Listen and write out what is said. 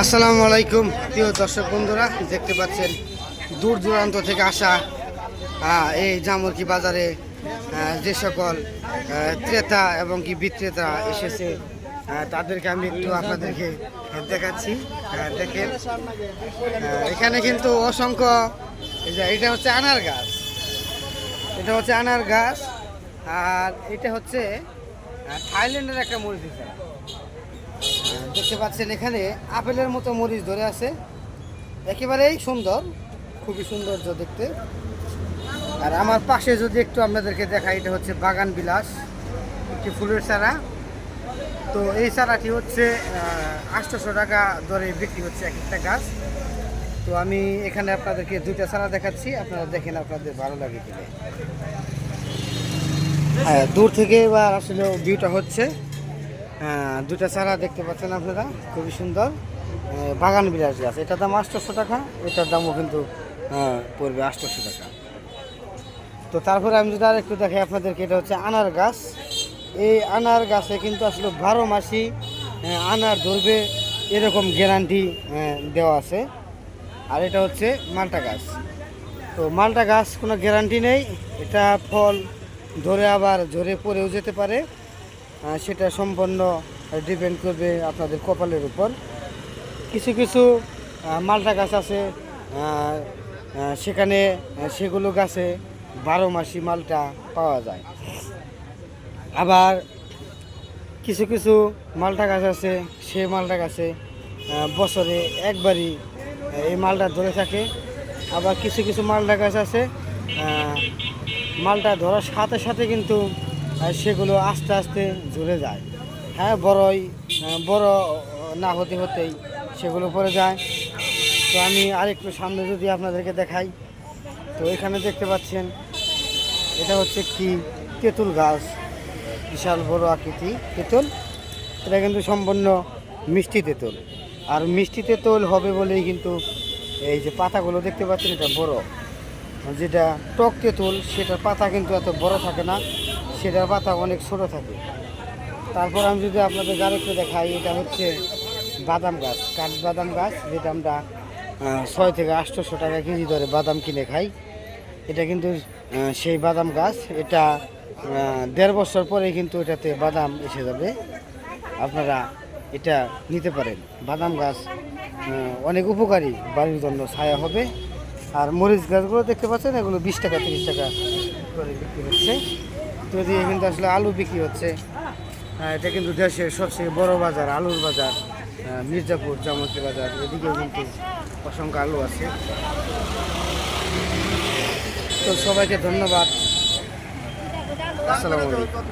আসসালামু আলাইকুম, প্রিয় দর্শক বন্ধুরা, দেখতে পাচ্ছেন দূর দূরান্ত থেকে আসা এই জামরকি বাজারে যে সকল ক্রেতা এবং কি বিক্রেতা এসেছে তাদেরকে আমি একটু আপনাদেরকে দেখাচ্ছি দেখেন এখানে কিন্তু অসংখ্য এটা হচ্ছে আনার গাছ, এটা হচ্ছে আনার গাছ, আর এটা হচ্ছে থাইল্যান্ডের একটা গাছ। দেখতে পাচ্ছেন এখানে আপেলের মতো মরিচ ধরে আছে। একেবারেই সুন্দর, খুবই সৌন্দর্য দেখতে। আর আমার পাশে যদি একটু আপনাদেরকে দেখাই, এটা হচ্ছে বাগান বিলাস, একটি ফুলের চারা। তো এই চারাটি হচ্ছে আটশোশো টাকা দরে বিক্রি হচ্ছে এক একটা গাছ। তো আমি এখানে আপনাদেরকে দুইটা চারা দেখাচ্ছি, আপনারা দেখেন আপনাদের ভালো লাগে কিনে। হ্যাঁ দূর থেকে এবার আসলে ভিউটা হচ্ছে। দুটা চারা দেখতে পাচ্ছেন আপনারা, খুবই সুন্দর। বাগান বিলাস গাছ, এটার দাম আটশোশো টাকা, এটার দামও কিন্তু পড়বে আটশোশো টাকা। তো তারপরে আমি যদি আর একটু দেখাই আপনাদেরকে, এটা হচ্ছে আনার গাছ। এই আনার গাছে কিন্তু আসলে বারো মাসি আনার ধরবে, এরকম গ্যারান্টি দেওয়া আছে। আর এটা হচ্ছে মালটা গাছ। তো মালটা গাছ কোনো গ্যারান্টি নেই, এটা ফল ধরে আবার ঝরে পড়েও যেতে পারে। সেটা সম্পূর্ণ ডিপেন্ড করবে আপনাদের কপালের উপর। কিছু কিছু মালটা গাছ আছে সেখানে সেগুলো গাছে বারো মাসি মালটা পাওয়া যায়। আবার কিছু কিছু মালটা গাছ আছে, সে মালটা গাছে বছরে একবারই এই মালটা ধরে থাকে। আবার কিছু কিছু মালটা গাছ আছে মালটা ধরার সাথে সাথে কিন্তু সেগুলো আস্তে আস্তে ঝরে যায়। হ্যাঁ বড়ই বড় না হতে হতেই সেগুলো পড়ে যায়। তো আমি আরেকটু সামনে যদি আপনাদেরকে দেখাই, তো এখানে দেখতে পাচ্ছেন, এটা হচ্ছে কি? তেঁতুল গাছ। বিশাল বড় আকৃতি তেঁতুল। এটা কিন্তু সম্পূর্ণ মিষ্টি তেঁতুল। আর মিষ্টি তেঁতুল হবে বলেই কিন্তু এই যে পাতাগুলো দেখতে পাচ্ছেন, এটা বড়। যেটা টক তেঁতুল, সেটার পাতা কিন্তু এত বড় থাকে না, সেটার পাতা অনেক ছোট থাকে। তারপর আমি যদি আপনাদের আরেকটু দেখাই, এটা হচ্ছে বাদাম গাছ কাঠ বাদাম গাছ, যেটা আমরা ছয় থেকে আটশোশো টাকা কেজি দরে বাদাম কিনে খাই। এটা কিন্তু সেই বাদাম গাছ, এটা দেড় বছর পরে কিন্তু এটাতে বাদাম এসে যাবে। আপনারা এটা নিতে পারেন। বাদাম গাছ অনেক উপকারী বাড়ির জন্য ছায়া হবে। আর মরিচ গাছগুলো দেখতে পাচ্ছেন এগুলো বিশ টাকা তিরিশ টাকা করে বিক্রি হচ্ছে। তো এদিকে কিন্তু আসলে আলু বিক্রি হচ্ছে। আহ, এটা কিন্তু দেশের সবচেয়ে বড় বাজার আলুর বাজার মির্জাপুর জামতি বাজার এদিকেও কিন্তু অসংখ্য আলু আছে। তো সবাইকে ধন্যবাদ। আসসালামু আলাইকুম।